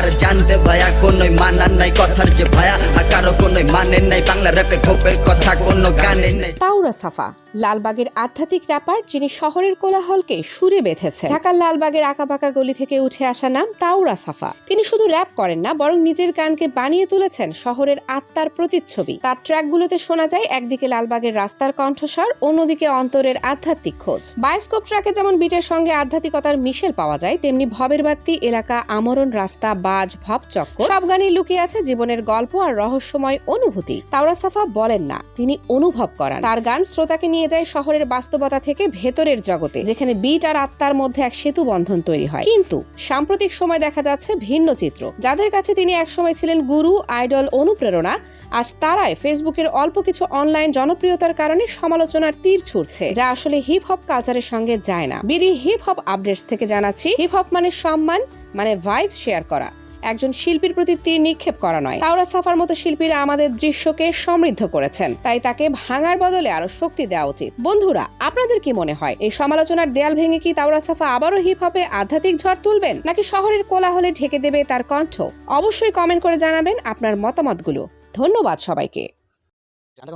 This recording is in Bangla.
আর জানতে ভায়া কোনোই মানার নাই, কথার যে ভায়া কারও কোনোই মানে নাই। বাংলা র্যাপে খোপের কথা, কোনো গানে নেই। তাওরা সাফা, লালবাগের আধ্যাত্মিক র্যাপার যিনি শহরের কোলাহলকে সুরে বেঁধেছে ঢাকার লালবাগের আঁকাবাঁকা গলি থেকে উঠে আসা নাম তাওরা সাফা। তিনি শুধু র্যাপ করেন না, বরং নিজের গানকে বানিয়ে তুলেছেন শহরের আত্মার প্রতিচ্ছবি। তার ট্র্যাকগুলোতে শোনা যায়, একদিকে লালবাগের রাস্তার কণ্ঠস্বর, অন্যদিকে অন্তরের আধ্যাত্মিক খোঁজ। বায়োস্কোপ ট্র্যাকে যেমন বিটের সঙ্গে আধ্যাত্মিকতার মিশেল পাওয়া যায়, তেমনি ভবের বাত্তি, এলাকা আমরণ রাস্তা বাজ ভব চক্কর। সব গানেই লুকিয়ে আছে জীবনের গল্প আর রহস্যময় অনুভূতি। তাওরা সাফা বলেন না, তিনি অনুভব করান। তার গান শ্রোতাকে নিয়ে যায় শহরের বাস্তবতা থেকে ভেতরের জগতে, যেখানে বিট আর আত্মার মধ্যে এক সেতু বন্ধন তৈরি হয়। কিন্তু সাম্প্রতিক সময় দেখা যাচ্ছে ভিন্ন চিত্র। যাদের কাছে তিনি একসময় ছিলেন গুরু, আইডল, অনুপ্রেরণা, আজ তারাই ফেসবুকের অল্প কিছু অনলাইন জনপ্রিয়তার কারণে সমালোচনার তীর ছুটছে যা আসলে হিপ হপ কালচারের সঙ্গে যায় না। বিডি হিপ হপ আপডেটস থেকে জানাচ্ছি হিপ হপ মানে সম্মান মানে ভাইবস শেয়ার করা। একজন শিল্পীর প্রতি তীর নিক্ষেপ করা নয়। তাওরা সাফার মতো শিল্পীরা আমাদের দৃশ্যকে সমৃদ্ধ করেছেন। তাই তাকে ভাঙার বদলে আরও শক্তি দেওয়া উচিত। বন্ধুরা, আপনাদের কি মনে হয়? এই সমালোচনার দেয়াল ভেঙে কি তাওরা সাফা আবারও হিপ হপে আধ্যাত্মিক ঝড় তুলবেন? নাকি শহরের কোলাহলে ঢেকে দেবে তার কণ্ঠ? অবশ্যই কমেন্ট করে জানাবেন আপনার মতামতগুলো। ধন্যবাদ সবাইকে। Jangan